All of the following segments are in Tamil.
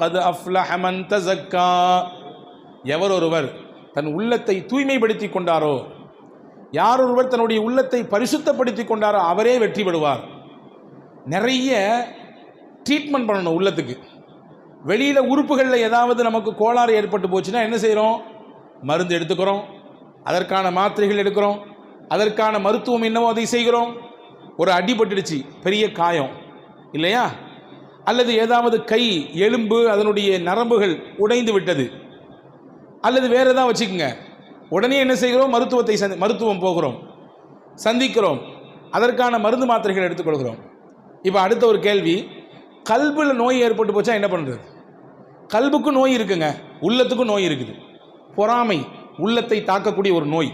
கது அஃப்லஹமன் தசக்கா எவர் ஒருவர் தன் உள்ளத்தை தூய்மைப்படுத்தி கொண்டாரோ யார் ஒருவர் தன்னுடைய உள்ளத்தை பரிசுத்தப்படுத்தி கொண்டாரோ அவரே வெற்றி பெறுவார். நிறைய ட்ரீட்மெண்ட் பண்ணணும் உள்ளத்துக்கு. வெளியில் உறுப்புகளில் ஏதாவது நமக்கு கோளாறு ஏற்பட்டு போச்சுன்னா என்ன செய்கிறோம் மருந்து எடுத்துக்கிறோம். அதற்கான மாத்திரைகள் எடுக்கிறோம். அதற்கான மருத்துவம் என்னவோ அதை செய்கிறோம். ஒரு அடிபட்டுடுச்சு பெரிய காயம். இல்லையா? அல்லது ஏதாவது கை எலும்பு அதனுடைய நரம்புகள் உடைந்து விட்டது. அல்லது வேறு எதாவது வச்சுக்கோங்க. உடனே என்ன செய்கிறோம்? மருத்துவத்தை சந்தி மருத்துவம் போகிறோம். சந்திக்கிறோம். அதற்கான மருந்து மாத்திரைகள் எடுத்துக்கொள்கிறோம். இப்போ அடுத்த ஒரு கேள்வி. கல்பில் நோய் ஏற்பட்டு போச்சா என்ன பண்ணுறது கல்புக்கும் நோய் இருக்குங்க. உள்ளத்துக்கும் நோய் இருக்குது. பொறாமை உள்ளத்தை தாக்கக்கூடிய ஒரு நோய்.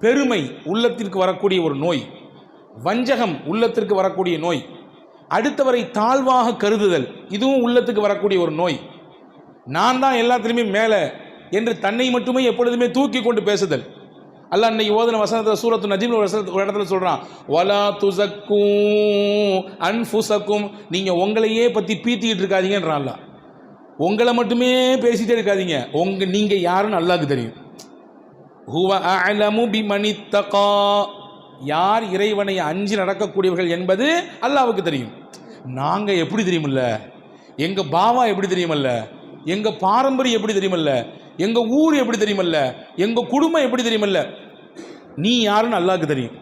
பெருமை உள்ளத்திற்கு வரக்கூடிய ஒரு நோய். வஞ்சகம் உள்ளத்திற்கு வரக்கூடிய நோய். அடுத்தவரை தாழ்வாக கருதுதல் இதுவும் உள்ளத்துக்கு வரக்கூடிய ஒரு நோய். நான் தான் எல்லாத்துலேயுமே மேலே என்று தன்னை மட்டுமே எப்பொழுதுமே தூக்கி கொண்டு பேசுதல். அல்லாஹ் அன்னைக்கு ஓதன வசனத்தில் சூரத்து நஜீம் ஒரு ஒரு இடத்துல சொல்கிறான் வலா துசக்கும் அன்ஃபுசக்கும் நீங்கள் உங்களையே பற்றி பீத்திக்கிட்டு இருக்காதீங்கன்றான் உங்களை மட்டுமே பேசிட்டே இருக்காதீங்க. உங்க நீங்கள் யாருன்னு அல்லாஹ்க்கு தெரியும். ஹுவ அலமு பிமனித்தகா. யார் இறைவனை அஞ்சு நடக்கக்கூடியவர்கள் என்பது அல்லாவுக்கு தெரியும். நாங்கள் எப்படி தெரியுமில்ல? எங்கள் பாவா எப்படி தெரியுமல்ல? எங்கள் பாரம்பரியம் எப்படி தெரியுமல்ல? எங்கள் ஊர் எப்படி தெரியுமல்ல? எங்கள் குடும்பம் எப்படி தெரியுமல்ல? நீ யாருன்னு அல்லாவுக்கு தெரியும்.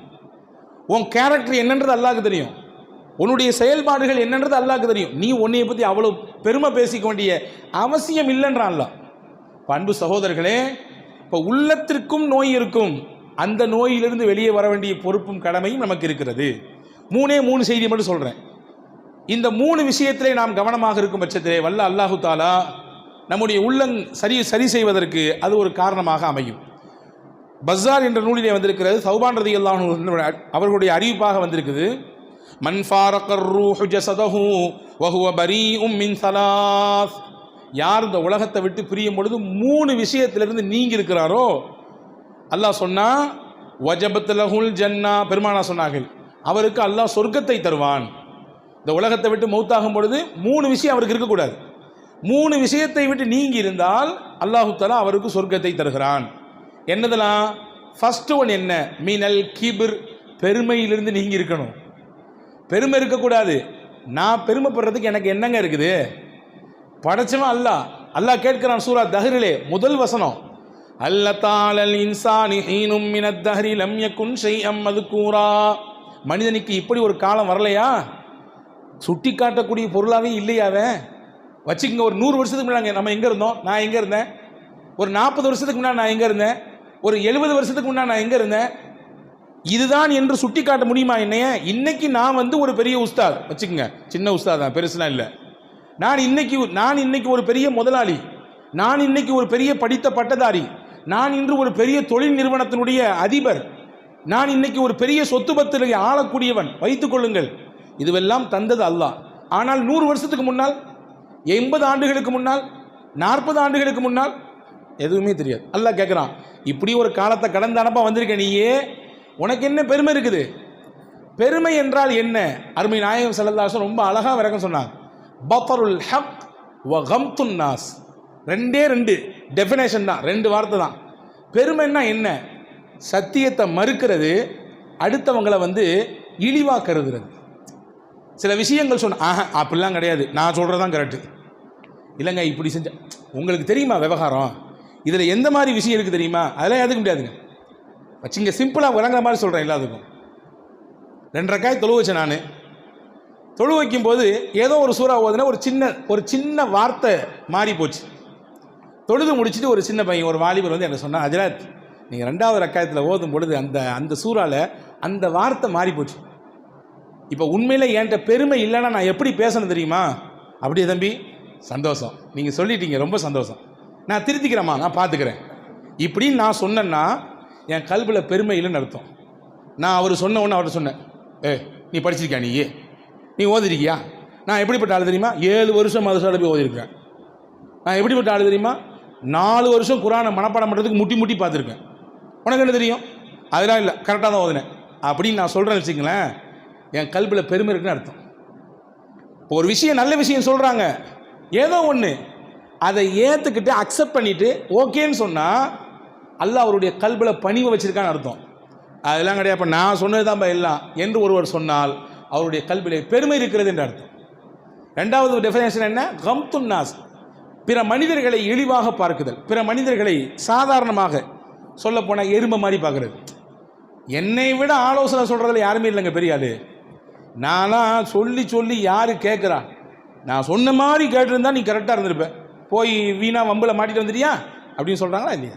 உன் கேரக்டர் என்னன்றது அல்லாஹ்வுக்கு தெரியும். உன்னுடைய செயல்பாடுகள் என்னன்றது அல்லாஹ்வுக்கு தெரியும். நீ உன்னைய பற்றி அவ்வளோ பெருமை பேசிக்க வேண்டிய அவசியம் இல்லைன்றான் அல்லாஹ். பண்பு சகோதரர்களே இப்போ உள்ளத்திற்கும் நோய் இருக்கும். அந்த நோயிலிருந்து வெளியே வர வேண்டிய பொறுப்பும் கடமையும் நமக்கு இருக்கிறது. மூணே மூணு செய்தி மட்டும் சொல்கிறேன் இந்த மூணு விஷயத்திலே நாம் கவனமாக இருக்கும் பட்சத்திலே வல்ல அல்லாஹு தாலா நம்முடைய உள்ளங் சரி சரி செய்வதற்கு அது ஒரு காரணமாக அமையும். பஸார் என்ற நூலிலே வந்திருக்கிறது சௌபான் ரதி அவர்களுடைய அறிவிப்பாக வந்திருக்குது. மன் யார் இந்த உலகத்தை விட்டு பிரியும் பொழுது மூணு விஷயத்திலிருந்து நீங்கி இருக்கிறாரோ அல்லாஹ் சொன்னா வஜபத்லஹுல் ஜன்னா பெருமானா சொன்னார்கள். அவருக்கு அல்லாஹ் சொர்க்கத்தை தருவான். இந்த உலகத்தை விட்டு மௌத்தாகும் பொழுது மூணு விஷயம் அவருக்கு இருக்கக்கூடாது. மூணு விஷயத்தை விட்டு நீங்கி இருந்தால் அல்லாஹு தலா அவருக்கு சொர்க்கத்தை தருகிறான். என்னதெல்லாம்? ஃபர்ஸ்ட் ஒன் என்ன? மீனல் கீபிர் பெருமையிலிருந்து நீங்கி இருக்கணும். பெருமை இருக்கக்கூடாது. நான் பெருமைப்படுறதுக்கு எனக்கு என்னங்க இருக்குது? படைச்சவன் அல்லாஹ். அல்லாஹ் கேட்கிறான் சூரா தஹரிலே முதல் வசனம். அல்லத்தாளல் இன்சானி ஹீனும் மினத்தஹரி தஹரி குன்ஷை அம் அது கூறா மனிதனுக்கு இப்படி ஒரு காலம் வரலையா? சுட்டி காட்டக்கூடிய பொருளாவே இல்லையாவே வச்சுக்கோங்க ஒரு நூறு வருஷத்துக்கு முன்னாடி நம்ம எங்கே இருந்தோம்? நான் எங்கே இருந்தேன்? ஒரு நாற்பது வருஷத்துக்கு முன்னாடி நான் எங்கே இருந்தேன்? ஒரு எழுபது வருஷத்துக்கு முன்னாடி நான் எங்கே இருந்தேன்? இதுதான் என்று சுட்டி காட்ட முடியுமா என்னைய? இன்னைக்கு நான் வந்து ஒரு பெரிய உஸ்தாத். வச்சுக்கோங்க சின்ன உஸ்தாத் தான் பெருசுலாம் இல்லை. நான் இன்னைக்கு நான் இன்னைக்கு ஒரு பெரிய முதலாளி. நான் இன்னைக்கு ஒரு பெரிய படித்த பட்டதாரி. நான் இன்று ஒரு பெரிய தொழில் நிறுவனத்தினுடைய அதிபர். நான் இன்னைக்கு ஒரு பெரிய சொத்து பத்திரிகை ஆளக்கூடியவன். வைத்துக் கொள்ளுங்கள். இதுவெல்லாம் தந்தது அல்லாஹ். ஆனால் நூறு வருஷத்துக்கு முன்னால் எண்பது ஆண்டுகளுக்கு முன்னால் நாற்பது ஆண்டுகளுக்கு முன்னால் எதுவுமே தெரியாது. அல்லாஹ் கேட்குறான் இப்படி ஒரு காலத்தை கடந்த அனுப்பா வந்திருக்க நீயே உனக்கு என்ன பெருமை இருக்குது? பெருமை என்றால் என்ன? அருமை நாயகம் செல்லதாசன் ரொம்ப அழகாக விளக்கம் சொன்னாங்க பத்தருல் ஹக் வ கம்துன் நாஸ். ரெண்டே ரெண்டு. டெஃபினேஷன் தான். ரெண்டு வார்த்தை தான். பெருமைன்னா என்ன? சத்தியத்தை மறுக்கிறது அடுத்தவங்களை வந்து இழிவாக கருதுறது சில விஷயங்கள் சொன்ன ஆஹா அப்படிலாம் கிடையாது. நான் சொல்கிறது தான் கரெக்டு இல்லைங்க இப்படி செஞ்ச உங்களுக்கு தெரியுமா விவகாரம்? இதில் எந்த மாதிரி விஷயம் இருக்குது தெரியுமா? அதெல்லாம் எதுக்க முடியாதுங்க. வச்சுங்க சிம்பிளாக விளங்குற மாதிரி சொல்கிறேன் எல்லாத்துக்கும். ரெண்டரை காய் தொழு வச்சேன் நான். தொழு வைக்கும்போது ஏதோ ஒரு சூறா ஓதுனா ஒரு சின்ன ஒரு சின்ன வார்த்தை மாறி போச்சு தொழுது முடிச்சுட்டு ஒரு சின்ன பையன் ஒரு வாலிபர் வந்து என்ன சொன்னான் அஜராத் நீங்கள் ரெண்டாவது ரக்காயத்தில் ஓதும் பொழுது அந்த அந்த சூறால அந்த வார்த்தை மாறி போச்சு. இப்போ உண்மையில் என்கிட்ட பெருமை இல்லைன்னா நான் எப்படி பேசணும் தெரியுமா? அப்படியே தம்பி சந்தோஷம். நீங்கள் சொல்லிட்டீங்க ரொம்ப சந்தோஷம். நான் திருத்திக்கிறேம்மா நான் பார்த்துக்கிறேன் இப்படின்னு நான் சொன்னேன்னா என் கல்வியில் பெருமை இல்லைன்னு அர்த்தம். நான் அவர் சொன்ன ஒன்று அவர்கிட்ட சொன்னேன் ஏ நீ படிச்சிருக்கியா நீ? நீ ஓதிருக்கியா? நான் எப்படிப்பட்ட ஆள் தெரியுமா? ஏழு வருஷம் மதசால போய் ஓதிருக்கேன் நான் எப்படிப்பட்ட ஆள் தெரியுமா? நாலு வருஷம் குரானை மனப்பாடம் பண்ணுறதுக்கு முட்டி முட்டி பார்த்துருக்கேன். உனக்கு என்ன தெரியும்? அதெல்லாம் இல்லை. கரெக்டாக தான் ஓதுனேன். அப்படின்னு நான் சொல்கிறேன்னு வச்சுங்களேன் என் கல்வியில் பெருமை இருக்குன்னு அர்த்தம். இப்போ ஒரு விஷயம் நல்ல விஷயம் சொல்கிறாங்க ஏதோ ஒன்று அதை ஏற்றுக்கிட்டு அக்செப்ட் பண்ணிட்டு ஓகேன்னு சொன்னால் அல்லாஹ் அவருடைய கல்பில் பணிவை வச்சுருக்கான்னு அர்த்தம். அதெல்லாம் கிடையாது. இப்போ நான் சொன்னது தான் எல்லாம். என்று ஒருவர் சொன்னால் அவருடைய கல்விலே பெருமை இருக்கிறது என்று அர்த்தம். ரெண்டாவது டெஃபினேஷன் என்ன? கம்துன் நாஸ். பிற மனிதர்களை இழிவாக பார்க்குதல். பிற மனிதர்களை சாதாரணமாக சொல்லப்போனால் எறும்பு மாதிரி பார்க்குறது. என்னை விட ஆலோசனை சொல்கிறதுல யாருமே இல்லைங்க பெரிய ஆளு சொல்லி சொல்லி யார் கேட்குறா நான் சொன்ன மாதிரி கேட்டிருந்தா நீ கரெக்டாக இருந்திருப்ப. போய் வீணாக வம்பில் மாட்டிட்டு வந்துட்டியா? அப்படின்னு சொல்கிறாங்களா இல்லையா?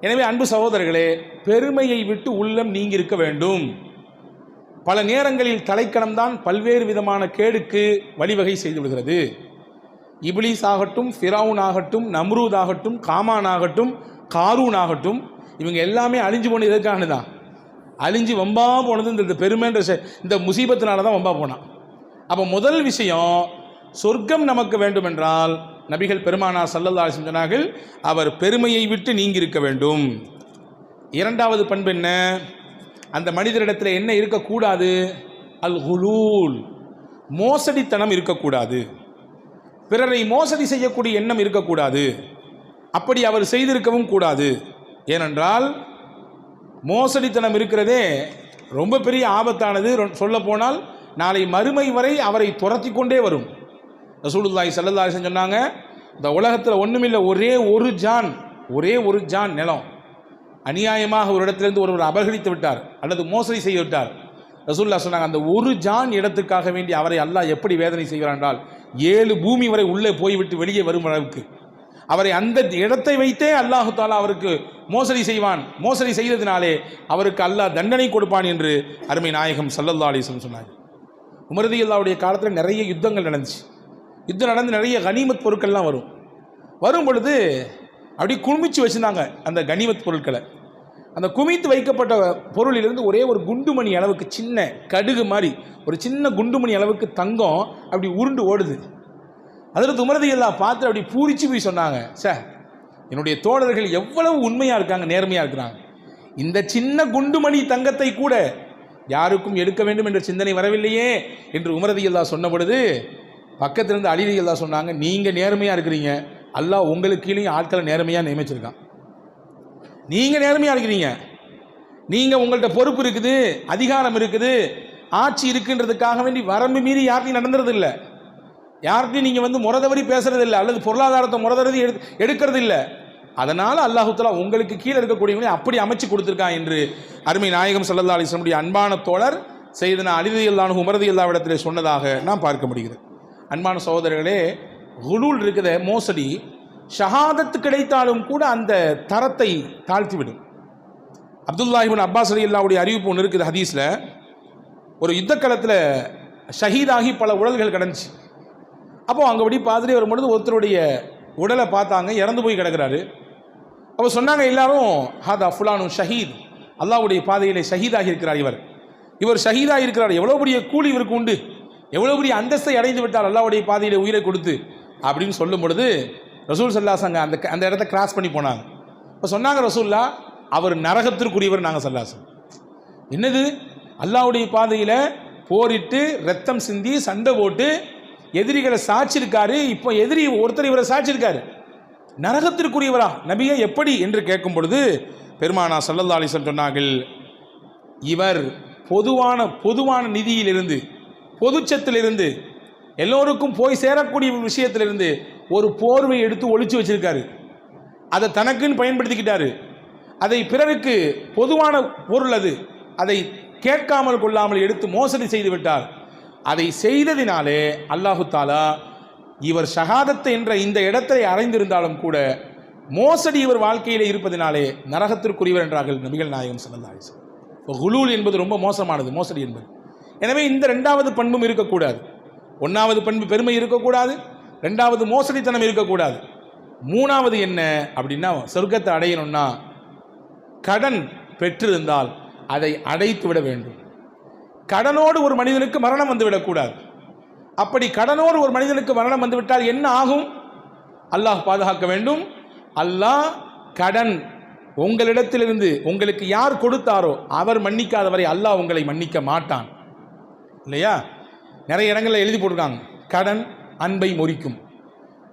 எனவே அன்பு சகோதரர்களே பெருமையை விட்டு உள்ளம் நீங்கி இருக்க வேண்டும். பல நேரங்களில் தலைக்கணம்தான் பல்வேறு விதமான கேடுக்கு வழிவகை செய்து விடுகிறது. இப்லீஸ் ஆகட்டும் ஃபிரவுன் ஆகட்டும் நம்ரூத் ஆகட்டும் காமான் ஆகட்டும் காரூன் ஆகட்டும் இவங்க எல்லாமே அழிஞ்சு போன எதுக்காக தான் அழிஞ்சு வம்பா போனது இந்த பெருமைன்ற இந்த முசீபத்தினால தான் வம்பா போனான். அப்போ முதல் விஷயம் சொர்க்கம் நமக்கு வேண்டுமென்றால் நபிகள் பெருமானார் சல்லல்லா அலிஸ்லம் சொன்னார்கள் அவர் பெருமையை விட்டு நீங்கி இருக்க வேண்டும். இரண்டாவது பண்பு என்ன? அந்த மனிதரிடத்தில் என்ன இருக்கக்கூடாது? அல் ஹுலூல் மோசடித்தனம் இருக்கக்கூடாது. பிறரை மோசடி செய்யக்கூடிய எண்ணம் இருக்கக்கூடாது. அப்படி அவர் செய்திருக்கவும் கூடாது. ஏனென்றால் மோசடித்தனம் இருக்கிறதே ரொம்ப பெரிய ஆபத்தானது. சொல்ல போனால் நாளை மறுமை வரை அவரை துரத்தி கொண்டே வரும். ரசூலுல்லாய் ஸல்லல்லாஹு சொன்னாங்க இந்த உலகத்தில் ஒன்றுமில்லை ஒரே ஒரு ஜான் ஒரே ஒரு ஜான் நிலம். அநியாயமாக ஒரு இடத்திலிருந்து ஒருவர் அபகரித்து விட்டார் அல்லது மோசடி செய்து விட்டார். ரசூல்லா சொன்னாங்க அந்த ஒரு ஜான் இடத்துக்காக வேண்டி அவரை அல்லாஹ் எப்படி வேதனை செய்கிறான் என்றால் ஏழு பூமி வரை உள்ளே போய்விட்டு வெளியே வரும் அளவுக்கு. அவரை அந்த இடத்தை வைத்தே அல்லாஹு தாலா அவருக்கு மோசடி செய்வான். மோசடி செய்ததினாலே அவருக்கு அல்லாஹ் தண்டனை கொடுப்பான் என்று அருமை நாயகம் சல்லல்லா அலிஸ்லம் சொன்னார் உமரதி அல்லாவுடைய காலத்தில் நிறைய யுத்தங்கள் நடந்துச்சு. யுத்தம் நடந்து நிறைய கனிமத் பொருட்கள்லாம் வரும். வரும் பொழுது அப்படி குழுமிச்சு வச்சுருந்தாங்க அந்த கனிமத் பொருட்களை. அந்த குமித்து வைக்கப்பட்ட பொருளிலிருந்து ஒரே ஒரு குண்டுமணி அளவுக்கு சின்ன கடுகு மாதிரி ஒரு சின்ன குண்டுமணி அளவுக்கு தங்கம் அப்படி உருண்டு ஓடுது. அதில் துமரதி எல்லாம் பார்த்து அப்படி பூரிச்சு போய் சொன்னாங்க சார் என்னுடைய தோழர்கள் எவ்வளவு உண்மையாக இருக்காங்க நேர்மையாக இருக்கிறாங்க. இந்த சின்ன குண்டுமணி தங்கத்தை கூட யாருக்கும் எடுக்க வேண்டும் என்ற சிந்தனை வரவில்லையே என்று உமரதி அல்லா சொன்ன பொழுது பக்கத்திலிருந்து அலிரி அல்லா சொன்னாங்க நீங்கள் நேர்மையாக இருக்கிறீங்க. அல்லாஹ் உங்களுக்கு கீழேயும் ஆட்களை நேர்மையாக நியமிச்சிருக்கான். நீங்கள் நேர்மையாக இருக்கிறீங்க. நீங்கள் உங்கள்கிட்ட பொறுப்பு இருக்குது அதிகாரம் இருக்குது ஆட்சி இருக்குன்றதுக்காக வேண்டி வரம்பு மீறி யார்ட்டையும் நடந்துறது இல்லை யார்கிட்டையும் நீங்கள் வந்து முறதவரி பேசுறது இல்லை அல்லது பொருளாதாரத்தை முறதவரி எடு எடுக்கிறது இல்லை அதனால் அல்லாஹுத்தலா உங்களுக்கு கீழே இருக்கக்கூடியவங்களை அப்படி அமைச்சு கொடுத்துருக்கான் என்று அருமை நாயகம் சல்லல்லா அலிஸ்லமுடைய அன்பான தோழர் செய்தன அலிதி அல்லானு உமரதி அல்லாவிடத்திலே சொன்னதாக நாம் பார்க்க முடிகிறது. அன்பான சகோதரர்களே குலூல் இருக்கிற மோசடி. ஷஹாதத்து கிடைத்தாலும் கூட அந்த தரத்தை தாழ்த்திவிடும். அப்துல்லாஹிபின் அப்பாஸ் அலி அல்லாவுடைய அறிவிப்பு ஒன்று இருக்குது ஹதீஸில். ஒரு யுத்தக்களத்தில் ஷஹீதாகி பல உடல்கள் கிடந்துச்சு. அப்போ அங்கே அப்படி பார்த்துட்டு வரும்பொழுது ஒருத்தருடைய உடலை பார்த்தாங்க இறந்து போய் கிடக்கிறாரு. அப்போ சொன்னாங்க எல்லாரும் ஹாதா ஃபுலானு ஷஹீத். அல்லாவுடைய பாதையிலே ஷஹீதாகி இருக்கிறார் இவர். இவர் ஷஹீதாக இருக்கிறார். எவ்வளோ பெரிய கூலி இவருக்கு உண்டு. எவ்வளோ பெரிய அந்தஸ்தை அடைந்து விட்டார் அல்லாவுடைய பாதையிலே உயிரை கொடுத்து. அப்படின்னு சொல்லும் பொழுது ரசூல் சல்லாசங்க அந்த அந்த இடத்த கிராஸ் பண்ணி போனாங்க. இப்போ சொன்னாங்க ரசூல்லா அவர் நரகத்திற்குரியவர் நாங்கள் சல்லாசம் என்னது? அல்லாவுடைய பாதையில் போரிட்டு ரத்தம் சிந்தி சண்டை போட்டு எதிரிகளை சாட்சிருக்காரு இப்போ எதிரி ஒருத்தர் இவரை சாட்சிருக்காரு நரகத்திற்குரியவரா? நபியை எப்படி என்று கேட்கும் பொழுது பெருமானா சல்லல்லா அலிசன் சொன்னார்கள் இவர் பொதுவான பொதுவான நிதியிலிருந்து பொதுச்சத்திலிருந்து எல்லோருக்கும் போய் சேரக்கூடிய விஷயத்திலிருந்து ஒரு போர்வை எடுத்து ஒழிச்சு வச்சிருக்காரு. அதை தனக்குன்னு பயன்படுத்திக்கிட்டாரு. அதை பிறருக்கு பொதுவான பொருள் அது. அதை கேட்காமல் கொள்ளாமல் எடுத்து மோசடி செய்து விட்டார். அதை செய்ததினாலே அல்லாஹு தாலா இவர் ஷஹாதத் என்ற இந்த இடத்தை அறைந்திருந்தாலும் கூட மோசடி இவர் வாழ்க்கையிலே இருப்பதினாலே நரகத்திற்குரியவர் என்றார்கள் நபிகள் நாயகம் ஸல்லல்லாஹு இப்போ குலூல் என்பது ரொம்ப மோசமானது மோசடி என்பது. எனவே இந்த ரெண்டாவது பண்பும் இருக்கக்கூடாது. ஒன்றாவது பண்பு பெருமை இருக்கக்கூடாது. ரெண்டாவது மோசடித்தனம் இருக்கக்கூடாது. மூணாவது என்ன அப்படின்னா சொர்க்கத்தை அடையணும்னா கடன் பெற்றிருந்தால் அதை அடைத்து விட வேண்டும். கடனோடு ஒரு மனிதனுக்கு மரணம் வந்துவிடக்கூடாது அப்படி கடனோடு ஒரு மனிதனுக்கு மரணம் வந்துவிட்டால் என்ன ஆகும்? அல்லாஹ் பாதுகாக்க வேண்டும். அல்லாஹ் கடன் உங்களிடத்திலிருந்து உங்களுக்கு யார் கொடுத்தாரோ அவர் மன்னிக்காதவரை அல்லாஹ் உங்களை மன்னிக்க மாட்டான். இல்லையா? நிறைய இடங்களில் எழுதி போட்டிருக்காங்க. கடன் அன்பை முறிக்கும்.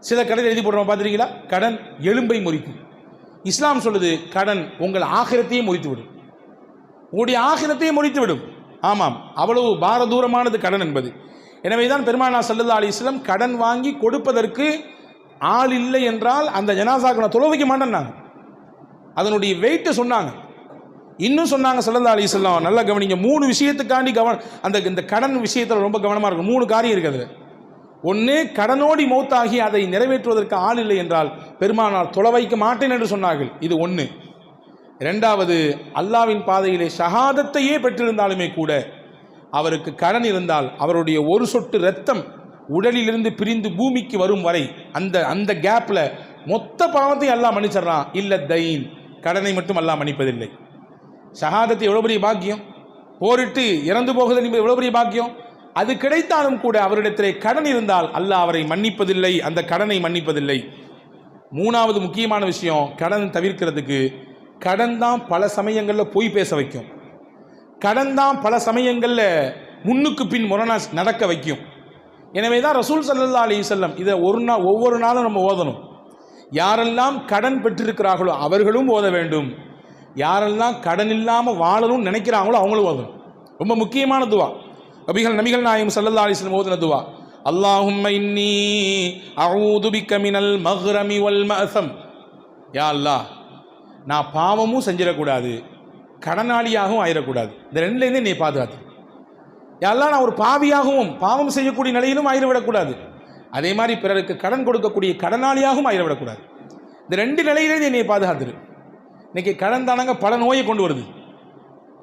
சில கடன் எழுதி போடுறோம் பார்த்துருக்கீங்களா? கடன் எலும்பை முறிக்கும். இஸ்லாம் சொல்லுது கடன் உங்கள் ஆகிரத்தையும் முறித்து விடும் உங்களுடைய ஆகிரத்தையும் முறித்து விடும் ஆமாம் அவ்வளவு பாரதூரமானது கடன் என்பது. எனவே தான் பெருமானா சல்லல்லா அலிஸ்லம் கடன் வாங்கி கொடுப்பதற்கு ஆள் இல்லை என்றால் அந்த ஜனாசாக்களை தொலை வைக்க மாட்டேன்னாங்க அதனுடைய வெயிட்டை சொன்னாங்க. இன்னும் சொன்னாங்க சல்லல்லா அலிஸ்லாம் நல்லா கவனிங்க மூணு விஷயத்துக்காண்டி கவனம் அந்த இந்த கடன் விஷயத்தில் ரொம்ப கவனமாக இருக்கும் மூணு காரியம் இருக்குது அதில். ஒன்று கடனோடி மௌத்தாகி அதை நிறைவேற்றுவதற்கு ஆள் இல்லை என்றால் பெருமானார் தொலை வைக்க மாட்டேன் என்று சொன்னார்கள். இது ஒன்று இரண்டாவது அல்லாவின் பாதையிலே ஷஹாதத்தையே பெற்றிருந்தாலுமே கூட அவருக்கு கடன் இருந்தால் அவருடைய ஒரு சொட்டு ரத்தம் உடலிலிருந்து பிரிந்து பூமிக்கு வரும் வரை அந்த அந்த கேப்பில் மொத்த பாவத்தையும் அல்லாஹ் மன்னிச்சிடறான். இல்லை தைன் கடனை மட்டும் எல்லாம் மன்னிப்பதில்லை. ஷஹாதத்தை எவ்வளோ பெரிய பாக்கியம்? போரிட்டு இறந்து போகிறது என்பது எவ்வளோ பெரிய பாக்கியம்? அது கிடைத்தாலும் கூட அவரிடத்திலே கடன் இருந்தால் அல்லாஹ் அவரை மன்னிப்பதில்லை. அந்த கடனை மன்னிப்பதில்லை. மூணாவது முக்கியமான விஷயம் கடன் தவிர்க்கிறதுக்கு கடன் தான் பல சமயங்களில் பொய் பேச வைக்கும். கடன் தான் பல சமயங்களில் முன்னுக்கு பின் முரணா நடக்க வைக்கும். எனவே தான் ரசூல் சல்லா அலி செல்லம் இதை ஒரு நாள் ஒவ்வொரு நாளும் நம்ம ஓதணும். யாரெல்லாம் கடன் பெற்றிருக்கிறார்களோ அவர்களும் ஓத வேண்டும். யாரெல்லாம் கடன் இல்லாமல் வாழணும்னு நினைக்கிறாங்களோ அவங்களும் ஓதணும். ரொம்ப முக்கியமான துவா. நபிகள் நபிகள் நாயம் சல்லல்லா அலிஸ்லம் ஓதுன துவா. அல்லாஹும்ம இன்னி அவுது பிக்க மினல் மஹ்ரமி வல் மஅசம் யா அல்லாஹ் நான் பாவமும் செஞ்சிடக்கூடாது கடனாளியாகவும் ஆயிடக்கூடாது. இந்த ரெண்டுலேருந்து நீ பாதுகாத்து. எல்லாம் நான் ஒரு பாவியாகவும் பாவம் செய்யக்கூடிய நிலையிலும் ஆயிரவிடக்கூடாது அதே மாதிரி பிறருக்கு கடன் கொடுக்கக்கூடிய கடனாளியாகவும் ஆயிரவிடக்கூடாது இந்த ரெண்டு நிலையிலேருந்து என்னை பாதுகாத்துரு. இன்னைக்கு கடன் தானங்க பல நோயை கொண்டு வருது.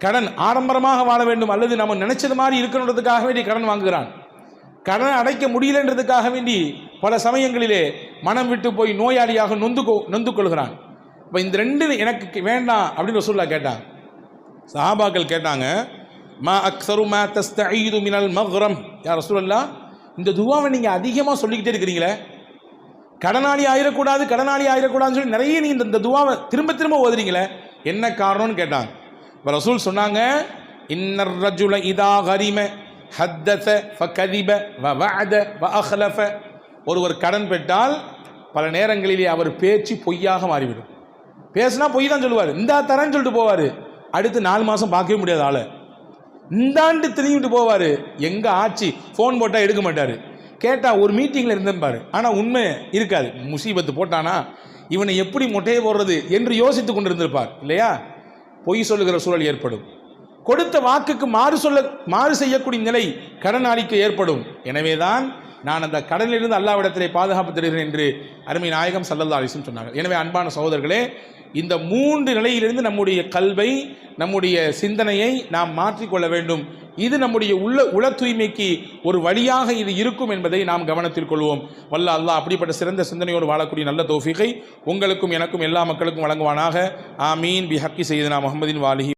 கடன் ஆடம்பரமாக வாழ வேண்டும் அல்லது நம்ம நினைச்சது மாதிரி இருக்கணுன்றதுக்காக வேண்டி கடன் வாங்குகிறான். கடனை அடைக்க முடியலன்றதுக்காக வேண்டி பல சமயங்களிலே மனம் விட்டு போய் நோயாளியாக நொந்து கொ நொந்து கொள்கிறான். இப்போ இந்த ரெண்டு எனக்கு வேண்டாம் அப்படின்னு ரசூல்லா கேட்டாங்க சஹாபாக்கள் கேட்டாங்க மா அக்ஸரு மா தஸ்தஈது மினல் மஹ்ரம். யார் ரசூலல்லா இந்த துவாவை நீங்கள் அதிகமாக சொல்லிக்கிட்டே இருக்கிறீங்களே. கடனாளி ஆயிடக்கூடாது கடனாளி ஆயிடக்கூடாதுன்னு சொல்லி நிறைய நீங்கள் இந்த இந்த துவாவை திரும்ப திரும்ப ஓதுறீங்களே. என்ன காரணம்னு கேட்டாங்க இப்போ ரசூல் சொன்னாங்க இன்னர் ரஜுல இதா ஹரிம ஹத்தச ஃப கதிப வ வஅத வ அஹ்லஃப. ஒருவர் கடன் பெற்றால் பல நேரங்களிலே அவர் பேச்சு பொய்யாக மாறிவிடும். பேசுனா பொய் தான் சொல்லுவார். இந்தா தரேன்னு சொல்லிட்டு போவார். அடுத்து நாலு மாதம் பார்க்கவே முடியாத ஆளை. இந்தாண்டு திரும்பிட்டு போவார். எங்கே ஆச்சு ஃபோன் போட்டால் எடுக்க மாட்டார். கேட்டால் ஒரு மீட்டிங்கில் இருந்தேன்பாரு ஆனால் உண்மை இருக்காது. முசீபத்து போட்டானா? இவனை எப்படி மொட்டையை போடுறது? என்று யோசித்து கொண்டிருந்திருப்பார். இல்லையா? பொய் சொல்லுகிற சூழல் ஏற்படும். கொடுத்த வாக்குக்கு மாறு சொல்ல மாறு செய்யக்கூடிய நிலை கடனாளிக்கு ஏற்படும். எனவேதான் நான் அந்த கடனிலிருந்து அல்லாவிடத்திலே பாதுகாப்பு தருகிறேன் என்று அருமை நாயகம் சல்லல்லா அலிசும் சொன்னாங்க எனவே அன்பான சகோதரர்களே இந்த மூன்று நிலையிலிருந்து நம்முடைய கல்வை நம்முடைய சிந்தனையை நாம் மாற்றிக்கொள்ள வேண்டும். இது நம்முடைய உள்ள உள தூய்மைக்கு ஒரு வழியாக இது இருக்கும் என்பதை நாம் கவனத்தில் கொள்வோம். வல்ல அல்லாஹ் அப்படிப்பட்ட சிறந்த சிந்தனையோடு வாழக்கூடிய நல்ல தோஃபிகை உங்களுக்கும் எனக்கும் எல்லா மக்களுக்கும் வழங்குவானாக. ஆமீன். பி ஹக்கி செய்தனா முகமதின் வாலிஹி